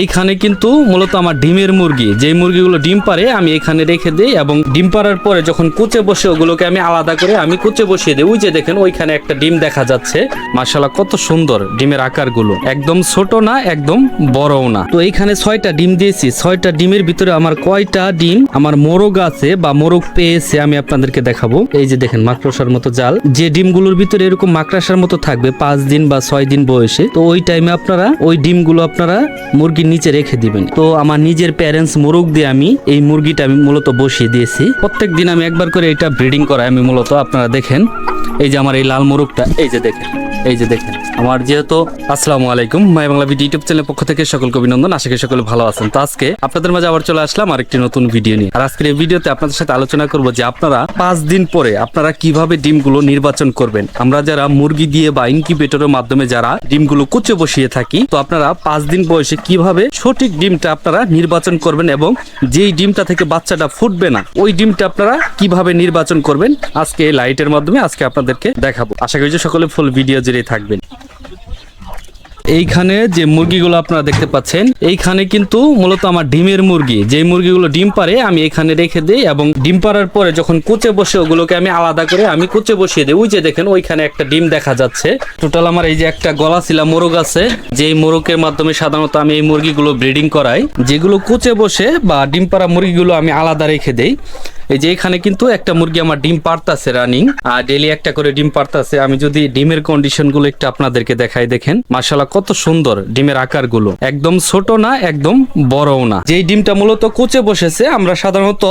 এইখানে কিন্তু মূলত আমার ডিমের মুরগি। যেই মুরগিগুলো ডিম পারে, আমি এখানে রেখে দিই এবং ডিম পাড়ার পরে যখন কুচে বসে ওগুলোকে আমি আলাদা করে আমি কুচে বসিয়ে দিই। ওই যে দেখেন, ওইখানে একটা ডিম দেখা যাচ্ছে। মাশাল্লাহ কত সুন্দর ডিমের আকারগুলো। একদম ছোট না, একদম বড়ও না। তো এইখানে ছয়টা ডিম দিয়েছি। ছয়টা ডিমের ভিতরে আমার কয়টা ডিম আমার মোরগ আছে বা মোরগ পেয়েছে আমি আপনাদেরকে দেখাবো। এই যে দেখেন, মাকড়সার মতো জাল। যে ডিমগুলোর ভিতরে এরকম মাকড়াসার মতো থাকবে, পাঁচ দিন বা ছয় দিন বয়সে। তো ওই টাইমে আপনারা ওই ডিমগুলো আপনারা মুরগির নিচে রেখে দিবেন। তো আমার নিজের প্যারেন্টস মোরগ দিয়ে আমি এই মুরগিটা আমি মূলত বসিয়ে দিয়েছি। প্রত্যেক দিন আমি একবার করে এটা ব্রিডিং করাই আমি মূলত, আপনারা দেখেন। এই যে আমার এই লাল মোরগটা, এই যে দেখেন, এই যে দেখেন। আমার যেহেতু আসসালামু আলাইকুম, মাই বাংলা ভিডিও ইউটিউব চ্যানেলের পক্ষ থেকে সকলকে অভিনন্দন, আশা করি সকলে ভালো আছেন। তো আজকে আপনাদের মাঝে আবার চলে আসলাম আরেকটি নতুন ভিডিও নিয়ে। আর আজকের এই ভিডিওতে আপনাদের সাথে আলোচনা করব যে আপনারা পাঁচ দিন পরে আপনারা কীভাবে ডিমগুলো নির্বাচন করবেন। আমরা যারা মুরগি দিয়ে বা ইনকিউবেটরের মাধ্যমে যারা ডিমগুলো কুচে বসিয়ে থাকি, তো আপনারা পাঁচ দিন বয়সে কীভাবে সঠিক ডিমটা আপনারা নির্বাচন করবেন এবং যেই ডিমটা থেকে বাচ্চাটা ফুটবে না, ওই ডিমটা আপনারা কীভাবে নির্বাচন করবেন, আজকে লাইটের মাধ্যমে আজকে আপনাদেরকে দেখাবো। আশা করি যে সকলে ফুল ভিডিও জুড়ে থাকবেন। এইখানে যে মুরগিগুলো আপনারা দেখতে পাচ্ছেন, এইখানে কিন্তু মূলত আমার ডিমের মুরগি। যে মুরগিগুলো ডিম পারে আমি এখানে রেখে দিই এবং ডিম পাড়ার পরে যখন কুচে বসে ওগুলোকে আমি আলাদা করে আমি কুচে বসিয়ে দিই। ওই যে দেখেন, ওইখানে একটা ডিম দেখা যাচ্ছে। টোটাল আমার এই যে একটা গলা ছিলা, মোরগ আছে। যে মোরগের মাধ্যমে সাধারণত আমি এই মুরগিগুলো ব্রিডিং করাই, যেগুলো কুচে বসে বা ডিম পাড়া মুরগিগুলো আমি আলাদা রেখে দেই। এই যে এখানে কিন্তু একটা মুরগি আমার ডিম পারতাছে রানিং আর ডেলি একটা করে ডিম পারতাছে। আমি যদি ডিমের কন্ডিশনগুলো একটু আপনাদেরকে দেখাই, দেখেন। মাশাল্লাহ কত সুন্দর ডিমের আকারগুলো একদম ছোট না, একদম বড়ও না। যেই ডিমটা মূলত কুচে বসেছে, আমরা সাধারণত,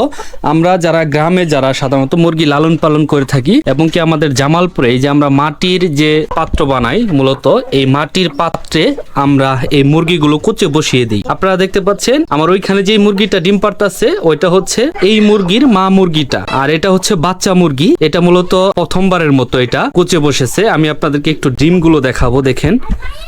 আমরা যারা গ্রামে যারা সাধারণত মুরগি লালন পালন করে থাকি, এবং কি আমাদের জামালপুরে, এই যে আমরা মাটির যে পাত্র বানাই, মূলত এই মাটির পাত্রে আমরা এই মুরগিগুলো কুচে বসিয়ে দিই। আপনারা দেখতে পাচ্ছেন, আমার ওইখানে যে মুরগিটা ডিম পারতাছে, ওইটা হচ্ছে এই মুরগির মা মুরগিটা। আর এটা হচ্ছে বাচ্চা মুরগি। এটা মূলত প্রথমবারের মতো এটা। কুচে বসেছে। আমি আপনাদেরকে একটু ডিমগুলো দেখাবো, দেখেন।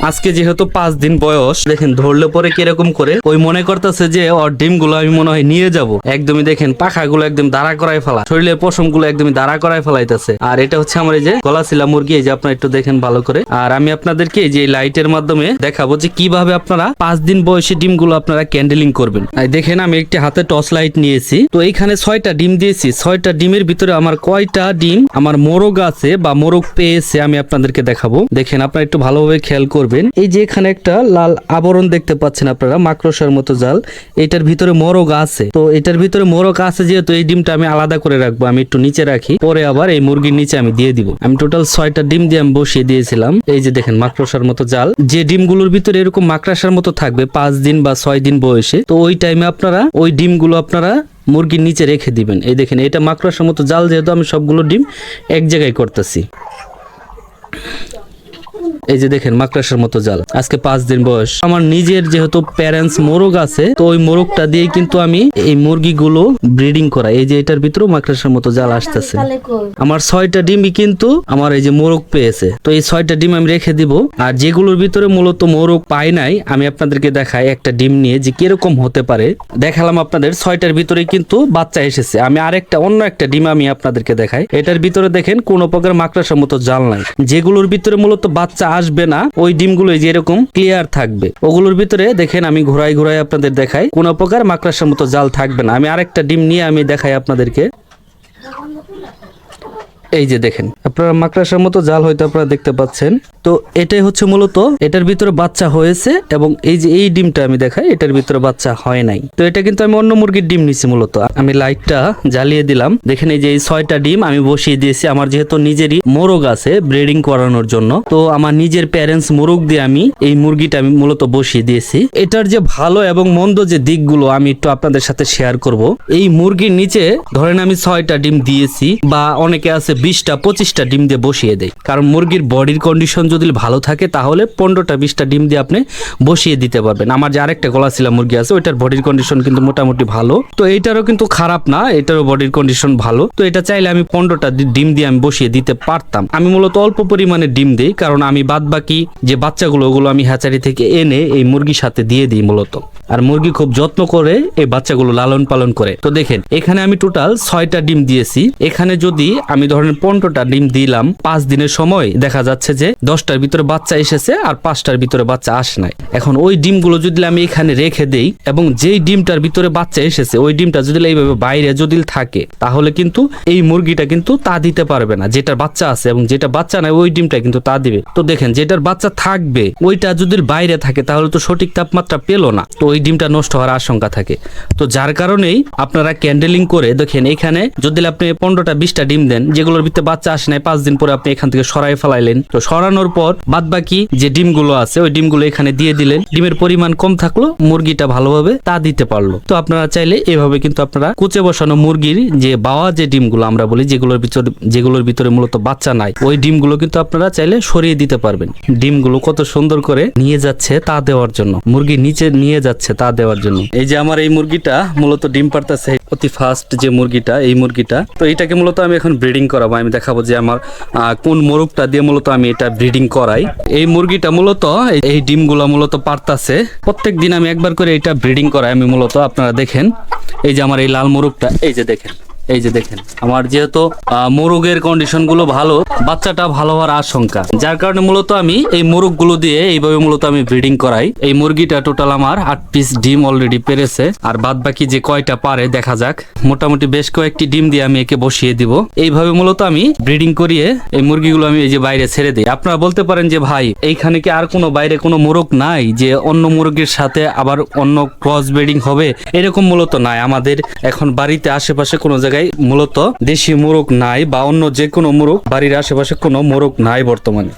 আজকে যেহেতু পাঁচ দিন বয়স, দেখেন ধরলে পরে কীরকম করে। ওই মনে করতেছে যে ওর ডিমগুলো আমি মনে হয় নিয়ে যাব। একদমই দেখেন, পাখাগুলো একদম দাঁড়া করাই ফেলা। শরীরের পশমগুলো একদমই দাঁড়া করাই ফেলাইতেছে। আর এটা হচ্ছে আমার এই যে গলাশিলা মুরগি। এই যে আপনারা একটু দেখেন ভালো করে। আর আমি আপনাদেরকে এই যে লাইটের মাধ্যমে দেখাবো যে কীভাবে আপনারা পাঁচ দিন বয়সে ডিমগুলো আপনারা ক্যান্ডেলিং করবেন। দেখেন, আমি একটি হাতে টর্চ লাইট নিয়েছি। তো এইখানে ছয়টা ডিম দিয়েছি। ছয়টা ডিমের ভিতরে আমার কয়টা ডিম? আমার মোরগ আছে বা মোরগ পেয়েছে, আমি আপনাদেরকে দেখাবো। দেখেন, আপনারা একটু ভালোভাবে খেয়াল করবেন। এই যে এখানে একটা লাল আবরণ দেখতে পাচ্ছেন আপনারা, মাকড়সার মতো জাল। এটার ভিতরে মোরগ আছে। তো এটার ভিতরে মোরগ আছে যেহেতু, এই ডিমটা আমি আলাদা করে রাখব, আমি একটু নিচে রাখি। পরে আবার এই মুরগির নিচে আমি দিয়ে দিব। আমি টোটাল ছয়টা ডিম দিয়ে আমি বসিয়ে দিয়েছিলাম। এই যে দেখেন, মাকড়সার মতো জাল। যে ডিমগুলোর ভিতরে এরকম মাকড়াসার মতো থাকবে, পাঁচ দিন বা ছয় দিন বয়সে, তো ওই টাইমে আপনারা ওই ডিমগুলো আপনারা মুরগির নিচে রেখে দিবেন। এই দেখেন, এটা মাকড়সার মতো জাল যেহেতু আমি সবগুলো ডিম এক জায়গায় করতেছি। এই যে দেখেন মাকড়াসার মতো জাল। আজকে পাঁচ দিন বয়স। আমার নিজের যেহেতু প্যারেন্টস মোরগ আছে তো ওই মোরগটা দিয়ে কিন্তু আমি এই মুরগিগুলো ব্রিডিং করাই। এই যে এটার ভিতরেও মাকড়াসার মতো জাল আসতেছে। আমার ছয়টা ডিমই কিন্তু আমার এই যে মোরগ পেয়েছে। তো এই ছয়টা ডিম আমি রেখে দিব। আর যেগুলোর ভিতরে মূলত মোরগ পাই নাই আমি আপনাদেরকে দেখাই একটা ডিম নিয়ে যে কীরকম হতে পারে। দেখালাম আপনাদের ছয়টার ভিতরে কিন্তু বাচ্চা এসেছে। আমি আরেকটা অন্য একটা ডিম আমি আপনাদেরকে দেখাই। এটার ভিতরে দেখেন কোন প্রকার মাকড়াসার মতো জাল নাই। যেগুলোর ভিতরে মূলত বাচ্চা আসবে না, ওই ডিমগুলো যে এরকম ক্লিয়ার থাকবে। ওগুলোর ভিতরে দেখেন আমি ঘোরাই ঘোরাই আপনাদের দেখাই, কোন প্রকার মাকড়াসার মতো জাল থাকবে না। আমি আরেকটা ডিম নিয়ে আমি দেখাই আপনাদেরকে। এই যে দেখেন, আপনারা মাকড়াসার মতো জাল হয়তো আপনারা দেখতে পাচ্ছেন। তো এটাই হচ্ছে মূলত, এটার ভিতরে বাচ্চা হয়েছে এবং এই যে এই ডিমটা আমি দেখাই, এটার ভিতরে বাচ্চা হয় নাই। তো এটা কিন্তু আমি অন্য মুরগির ডিম নিছি মূলত। আমি লাইটটা জ্বালিয়ে দিলাম। দেখেন এই যে এই ছয়টা ডিম আমি বসিয়ে দিয়েছি। আমার যেহেতু নিজেরই মোরগ আছে ব্রিডিং করানোর জন্য। তো আমার নিজের প্যারেন্টস মোরগ দিয়ে আমি এই মুরগিটা আমি মূলত বসিয়ে দিয়েছি। এটার যে ভালো এবং মন্দ যে দিকগুলো আমি একটু আপনাদের সাথে শেয়ার করব। এই মুরগির নিচে ধরেন আমি ছয়টা ডিম দিয়েছি বা অনেকে আছে বিশটা, পঁচিশটা ডিম দিয়ে বসিয়ে দেয়। কারণ মুরগির বডির কন্ডিশন যদি ভালো থাকে, তাহলে পনেরোটা, বিশটা ডিম দিয়ে আপনি বসিয়ে দিতে পারবেন। আমার যে আরেকটা গলাশিলা মুরগি আছে, ওইটার বডির কন্ডিশন কিন্তু মোটামুটি ভালো। তো এইটারও কিন্তু খারাপ না, এটারও বডির কন্ডিশন ভালো। তো এটা চাইলে আমি পনেরোটা ডিম দিয়ে আমি বসিয়ে দিতে পারতাম। আমি মূলত অল্প পরিমাণে ডিম দিই, কারণ আমি বাদ বাকি যে বাচ্চাগুলো, ওগুলো আমি হ্যাচারি থেকে এনে এই মুরগির সাথে দিয়ে দিই মূলত। আর মুরগি খুব যত্ন করে এই বাচ্চাগুলো লালন পালন করে। তো দেখেন, এখানে আমি টোটাল ছয়টা ডিম দিয়েছি। এখানে যদি আমি ধরেন পনেরোটা ডিম দিলাম, পাঁচ দিনের সময় দেখা যাচ্ছে যে দশটার ভিতরে বাচ্চা এসেছে আর পাঁচটার ভিতরে বাচ্চা আসে নাই। এখন ওই ডিমগুলো যদি আমি এখানে রেখে দেই এবং যেই ডিমটার ভিতরে বাচ্চা এসেছে, ওই ডিমটা যদি এইভাবে বাইরে যদি থাকে, তাহলে কিন্তু এই মুরগিটা কিন্তু তা দিতে পারবে না। যেটার বাচ্চা আছে এবং যেটা বাচ্চা নাই, ওই ডিমটা কিন্তু তা দিবে। তো দেখেন, যেটার বাচ্চা থাকবে, ওইটা যদি বাইরে থাকে, তাহলে তো সঠিক তাপমাত্রা পেল না। তো ওই ডিমটা নষ্ট হওয়ার আশঙ্কা থাকে। তো যার কারণেই আপনারা ক্যান্ডেলিং করে দেখেন, এখানে যদি আপনি পনেরোটা, বিশটা ডিম দেন, যেগুলোর ভিতরে বাচ্চা আসে নাই, পাঁচ দিন পরে আপনি এখান থেকে সরাই ফেলাইলেন। তো সরানোর পর বাদ বাকি যে ডিমগুলো আছে, ওই ডিমগুলো এখানে দিয়ে দিলেন। ডিমের পরিমাণ কম থাকল, মুরগিটা ভালোভাবে তা দিতে পারল। তো আপনারা চাইলে এভাবে কিন্তু আপনারা কুচে বসানো মুরগির যে বাওয়া যে ডিমগুলো আমরা বলি, যেগুলোর ভিতরে যেগুলোর ভিতরে মূলত বাচ্চা নাই, ওই ডিমগুলো কিন্তু আপনারা চাইলে সরিয়ে দিতে পারবেন। ডিমগুলো কত সুন্দর করে নিয়ে যাচ্ছে তা দেওয়ার জন্য। মুরগি নিচে নিয়ে যাচ্ছে। তা দেওয়ার জন্য। এই যে আমার এই মুরগিটা মূলত ডিম পারতেছে, অতি ফাস্ট যে মুরগিটা, এই মুরগিটা। তো এটাকে মূলত আমি এখন ব্রিডিং করাবো, আমি দেখাবো যে আমার কোন মোরগটা দিয়ে মূলত আমি এটা ব্রিডিং করাই। এই মুরগিটা মূলত, এই ডিমগুলো মূলত পারতাছে। প্রত্যেক দিন আমি একবার করে এটা ব্রিডিং করাই, আমি মূলত আপনারা দেখেন। এই যে আমার এই লাল মোরগটা, এই যে দেখেন। এই যে দেখেন, আমার যেহেতু মোরগের কন্ডিশনগুলো ভালো, বাচ্চাটা ভালো হওয়ার আশঙ্কা। যার কারণে মূলত আমি এই মোরগগুলো দিয়ে এইভাবে মূলত আমি ব্রিডিং করাই। এই মুরগিটা টোটাল আমার আট পিস ডিম অলরেডি পেরেছে। আর বাদ বাকি যে কয়টা পারে, দেখা যাক। মোটামুটি বেশ কয়েকটি ডিম দিয়ে আমি একে বসিয়ে দিব। এইভাবে মূলত আমি ব্রিডিং করিয়ে এই মুরগিগুলো আমি এই যে বাইরে ছেড়ে দিই। আপনারা বলতে পারেন যে, ভাই, এইখানে কি আর কোনো বাইরে কোনো মোরগ নাই যে অন্য মুরগির সাথে আবার অন্য ক্রস ব্রিডিং হবে? এরকম মূলত নাই। আমাদের এখন বাড়িতে আশেপাশে কোনো জায়গায় মূলত দেশি মোরগ নাই বা অন্য যে কোনো মোরগ বাড়ির আশেপাশে কোনো মোরগ নাই বর্তমানে।